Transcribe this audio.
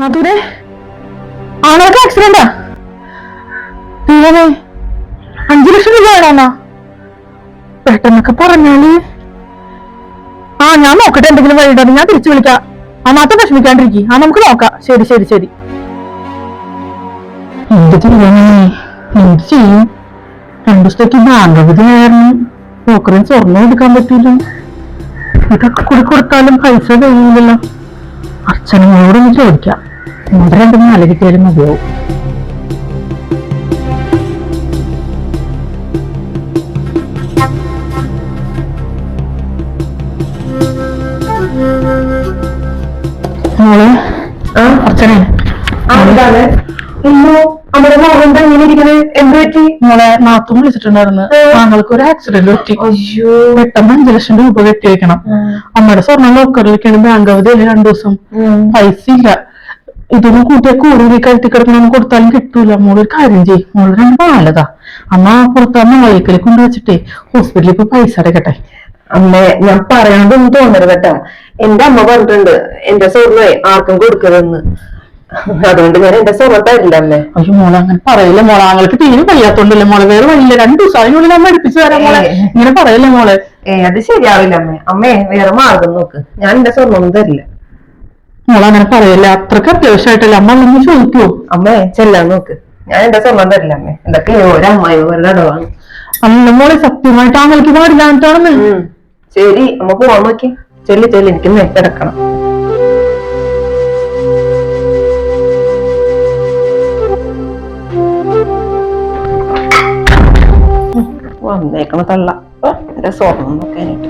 മധുരെ? ആണോക്ക് ആക്സിഡന്റാ ദൈവമേ അഞ്ചു ലക്ഷം രൂപ പെട്ടെന്നൊക്കെ ആ ഞാൻ നോക്കട്ടെ എന്തെങ്കിലും വഴിയുണ്ടോ ഞാൻ തിരിച്ചു വിളിക്കാം. ആ മാത്രം വിഷമിക്കാണ്ടിരിക്കും. ആ നമുക്ക് നോക്കാം. ശരി ശരി ശരി. എന്ത് ദൈവമേ എന്ത് ചെയ്യും? രണ്ടു ദിവസത്തേക്ക് ബാങ്ക് അവധി കാരണം പോക്കറിന് സ്വർണം എടുക്കാൻ പറ്റില്ല ഇതൊക്കെ കൂടി പൈസ കഴിയില്ലല്ലോ അച്ഛനോടൊന്ന് ചോദിക്കാം. ഇവിടെ രണ്ട് നാല് കിട്ടിയാലും മതിയാവും. മോളെ അച്ഛനെ നാത്തും വിളിച്ചിട്ടുണ്ടായിരുന്നു. താങ്കൾക്ക് ഒരു ആക്സിഡന്റ് പറ്റി. അയ്യോ. പെട്ടെന്ന് അഞ്ചു ലക്ഷം രൂപ കെട്ടി വെക്കണം അമ്മയുടെ സ്വർണം ലോക്കറിലേക്കാണ് ബാങ്ക് അവധി രണ്ടു ദിവസം. പൈസ ഇല്ല ഇതൊന്നും കൂട്ടിയ കൂടുതൽ കഴുത്തി കിടക്കണം കൊടുത്താലും കിട്ടൂല. മോളൊരു കാര്യം ചെയ്യും. മോൾ രണ്ട് പാലതാ. അമ്മ പുറത്ത് കൊണ്ടു കൊണ്ടുവച്ചിട്ടേ ഹോസ്പിറ്റലിൽ ഇപ്പൊ പൈസ അടയ്ക്കട്ടെ അമ്മേ ഞാൻ പറയണതൊന്നും തോന്നരുത് കേട്ടോ എന്റെ അമ്മ പറഞ്ഞിട്ടുണ്ട് എന്റെ സ്വർണേ ആർക്കും കൊടുക്കരുതെന്ന്. അതുകൊണ്ട് ഞാൻ എന്റെ സ്വർണം തരില്ല അമ്മേ. അയ്യോ മോളെ അങ്ങനെ പറയില്ല മോളെ. ആങ്ങൾക്ക് തീരെ വയ്യാത്തോണ്ടല്ലേ മോളെ. വേറെ വഴിയില്ല. രണ്ടു ദിവസം അതിനുള്ളിൽ അമ്മ അടുപ്പിച്ച് തരാം മോളെ. ഇങ്ങനെ പറയല്ലേ മോളെ? ഏ അത് ശരിയാവില്ല അമ്മേ. അമ്മേ വേറെ മാർഗം നോക്ക്. ഞാൻ എന്റെ സ്വർണം ഒന്നും തരില്ല. മോളെ അങ്ങനെ പറയല്ല? അത്രയ്ക്ക് അത്യാവശ്യമായിട്ടല്ലേ? അമ്മ ഒന്ന് ചോദിക്കുവോ? അമ്മേ ചെല്ലാൻ നോക്ക്. ഞാൻ എന്റെ സ്വർണം തരില്ല അമ്മേ. എന്തൊക്കെ ഒരമ്മായി ഒരു അടവാണ് മോളെ സത്യമായിട്ട് ആങ്ങൾക്ക് പാടില്ലാണ്ടാണെന്ന്. ശരി അമ്മ പോവാൻ നോക്കി. ചെല്ലി ചെല്ലി എനിക്ക് കിടക്കണം. വന്നേക്കണ തള്ള. എന്റെ സ്വർണം നോക്കാനായിട്ട്.